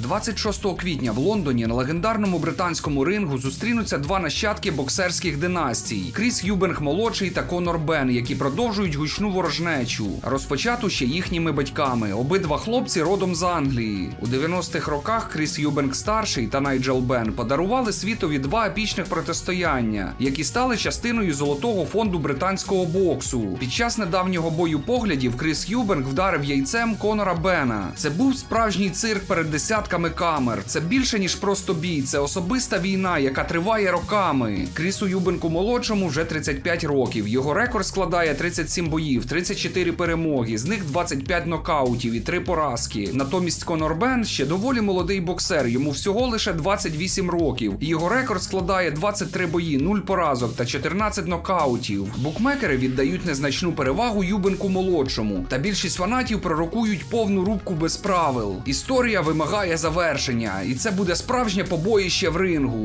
26 квітня в Лондоні на легендарному британському рингу зустрінуться два нащадки боксерських династій: Кріс Юбенг молодший та Конор Бен, які продовжують гучну ворожнечу, розпочату ще їхніми батьками. Обидва хлопці родом з Англії. У 90-х роках Кріс Юбенг старший та Найджел Бен подарували світові два епічних протистояння, які стали частиною золотого фонду британського боксу. Під час недавнього бою поглядів Кріс Юбенг вдарив яйцем Конора Бена. Це був справжній цирк перед десятками камер. Це більше ніж просто бій, це особиста війна, яка триває роками. Крісу Юбенку молодшому вже 35 років. Його рекорд складає 37 боїв, 34 перемоги, з них 25 нокаутів і 3 поразки. Натомість Конор Бен ще доволі молодий боксер. Йому всього лише 28 років. Його рекорд складає 23 бої, 0 поразок та 14 нокаутів. Букмекери віддають незначну перевагу Юбенку молодшому, та більшість фанатів пророкують повну рубку без правил. Історія вимагає завершення, і це буде справжнє побоїще в рингу.